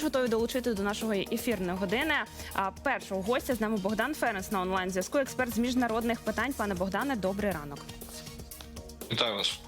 Ми ж готові долучити до нашої ефірної години. А першого гостя з нами Богдан Ференс на онлайн зв'язку. Експерт з міжнародних питань. Пане Богдане, добрий ранок. Вітаю вас.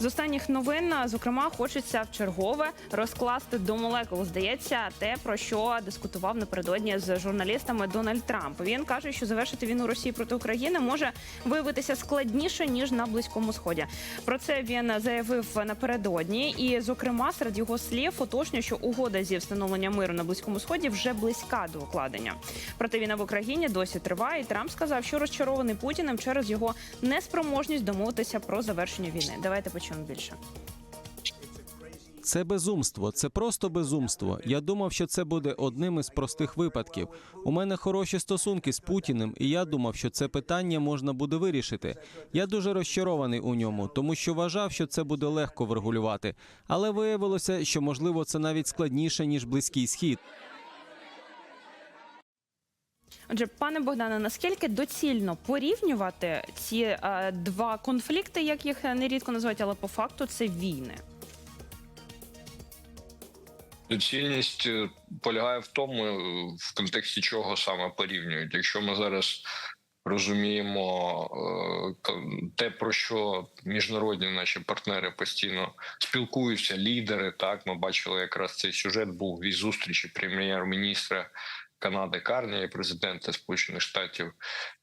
З останніх новин, зокрема, хочеться в чергове розкласти до молекул. Здається, те про що дискутував напередодні з журналістами Дональд Трамп. Він каже, що завершити війну Росії проти України може виявитися складніше ніж на близькому сході. Про це він заявив напередодні, і, зокрема, серед його слів уточнює, що угода зі встановлення миру на близькому сході вже близька до укладення. Проте війна в Україні досі триває. і Трамп сказав, що розчарований Путіним через його неспроможність домовитися про завершення війни. Давайте почуємо більше. Це безумство, це просто безумство. Я думав, що це буде одним із простих випадків. У мене хороші стосунки з Путіним, і я думав, що це питання можна буде вирішити. Я дуже розчарований у ньому, тому що вважав, що це буде легко врегулювати. Але виявилося, що можливо це навіть складніше ніж близький схід. Отже, пане Богдане, наскільки доцільно порівнювати ці е, два конфлікти, як їх нерідко називають, але по факту це війни? Доцільність е, полягає в тому, е, в контексті чого саме порівнюють. Якщо ми зараз розуміємо е, те, про що міжнародні наші партнери постійно спілкуються, лідери, так ми бачили, якраз цей сюжет був із зустрічі прем'єр-міністра Канади Карні президента Сполучених Штатів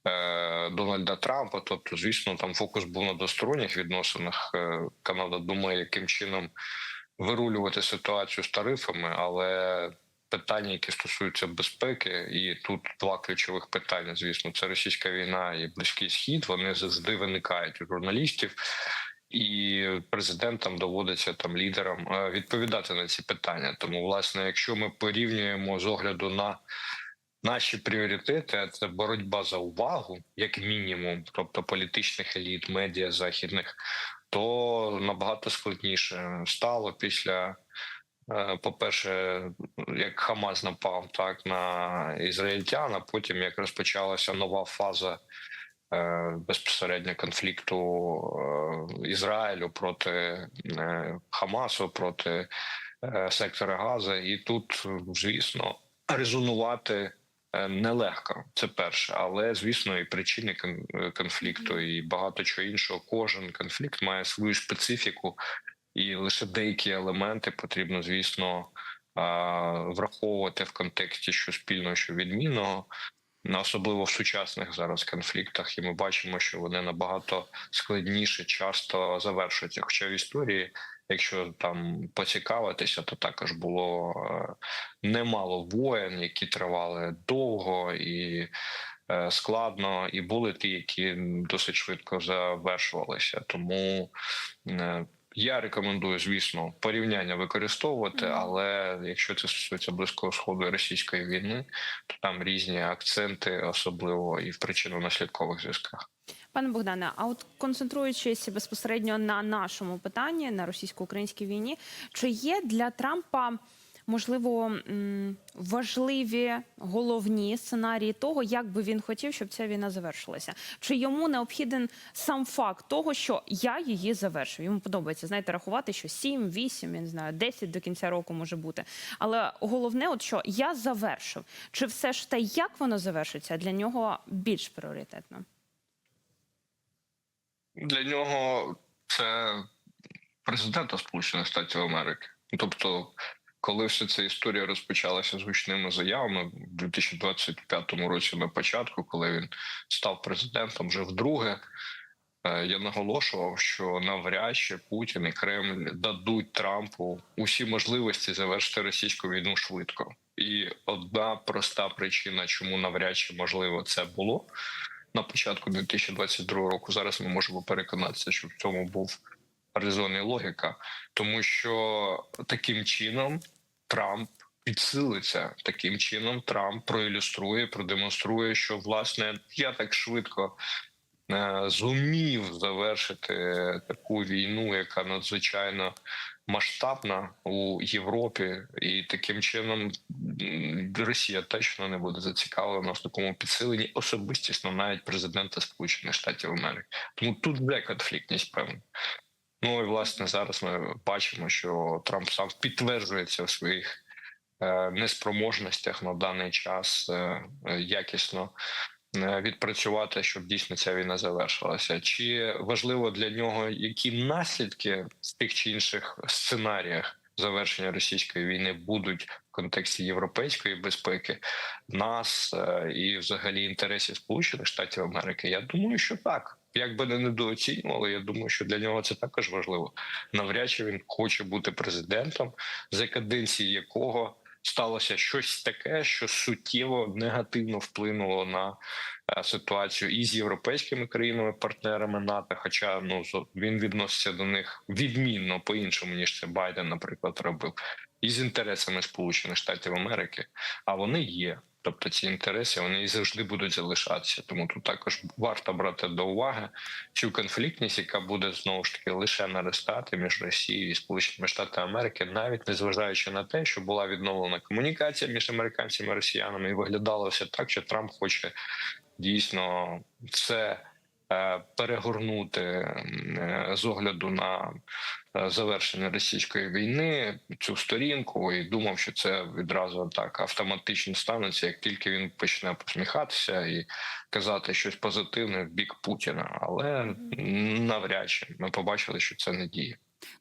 е, Дональда Трампа. Тобто, звісно, там фокус був на двосторонніх відносинах. Е, Канада думає, яким чином вирулювати ситуацію з тарифами, але питання, які стосуються безпеки, і тут два ключових питання. Звісно, це російська війна і близький схід. Вони завжди виникають у журналістів. І президентам доводиться там лідерам е, відповідати на ці питання. Тому, власне, якщо ми порівнюємо з огляду на наші пріоритети, це боротьба за увагу, як мінімум, тобто політичних еліт, медіа західних, то набагато складніше стало після. е, По-перше, як Хамас напав так на ізраїльтян, а потім як розпочалася нова фаза безпосередньо конфлікту е, Ізраїлю проти е, Хамасу, проти е, сектора Газа, і тут, звісно, резонувати е, нелегко. Це перше, але звісно, і причини е, конфлікту, і багато чого іншого. Кожен конфлікт має свою специфіку, і лише деякі елементи потрібно, звісно, враховувати в контексті що спільного, що відмінного. Особливо в сучасних зараз конфліктах, і ми бачимо, що вони набагато складніше часто завершуються. Хоча в історії, якщо там поцікавитися, то також було е, немало воєн, які тривали довго і е, складно, і були ті, які досить швидко завершувалися. Тому е, я рекомендую, звісно, порівняння використовувати, але якщо це стосується близького сходу і російської війни, то там різні акценти, особливо і в причинно-наслідкових зв'язках. Пане Богдане, а от концентруючись безпосередньо на нашому питанні на російсько-українській війні, чи є для Трампа можливо важливі головні сценарії того, як би він хотів, щоб ця війна завершилася? Чи йому необхіден сам факт того, що я її завершую? Йому подобається знаєте, рахувати, що 7, 8, я не знаю, 10 до кінця року може бути. Але головне, от що я завершив, чи все ж те, як воно завершиться, для нього більш пріоритетно? Для нього це президента Сполучених Штатів Америки. Тобто, коли вся ця історія розпочалася з гучними заявами в 2025 році на початку, коли він став президентом вже вдруге. е, Я наголошував, що навряд чи Путін і Кремль дадуть Трампу усі можливості завершити російську війну швидко. І одна проста причина, чому навряд чи можливо це було на початку 2022 року. Зараз ми можемо переконатися, що в цьому був резон і логіка, тому що таким чином Трамп підсилиться. Таким чином Трамп проілюструє, продемонструє, що власне я так швидко. е, Зумів завершити таку війну, яка надзвичайно масштабна у Європі, і таким чином Росія точно не буде зацікавлена в такому підсиленні особистісно, навіть президента Сполучених Штатів Америки. Тому тут де конфліктність певна. Ну і власне зараз ми бачимо, що Трамп сам підтверджується в своїх е, неспроможностях на даний час е, якісно е, відпрацювати, щоб дійсно ця війна завершилася. Чи важливо для нього які наслідки в тих чи інших сценаріях завершення російської війни будуть в контексті європейської безпеки, нас і взагалі інтересів Сполучених Штатів Америки? Я думаю, що так. Як би не недооцінювали, я думаю, що для нього це також важливо. Навряд чи він хоче бути президентом, за каденції якого сталося щось таке, що суттєво негативно вплинуло на е, ситуацію і з європейськими країнами-партнерами НАТО. Хоча ну він відноситься до них відмінно по-іншому, ніж це Байден, наприклад, робив, і з інтересами Сполучених Штатів Америки. А вони є. Тобто ці інтереси вони завжди будуть залишатися. Тому тут також варто брати до уваги цю конфліктність, яка буде знову ж таки лише наростати між Росією і Сполученими Штатами Америки, навіть незважаючи на те, що була відновлена комунікація між американцями і росіянами, і виглядало все так, що Трамп хоче дійсно це перегорнути е, з огляду на е, завершення російської війни цю сторінку і думав, що це відразу так автоматично станеться, як тільки він почне посміхатися і казати щось позитивне в бік Путіна. Але навряд чи ми побачили, що це не діє.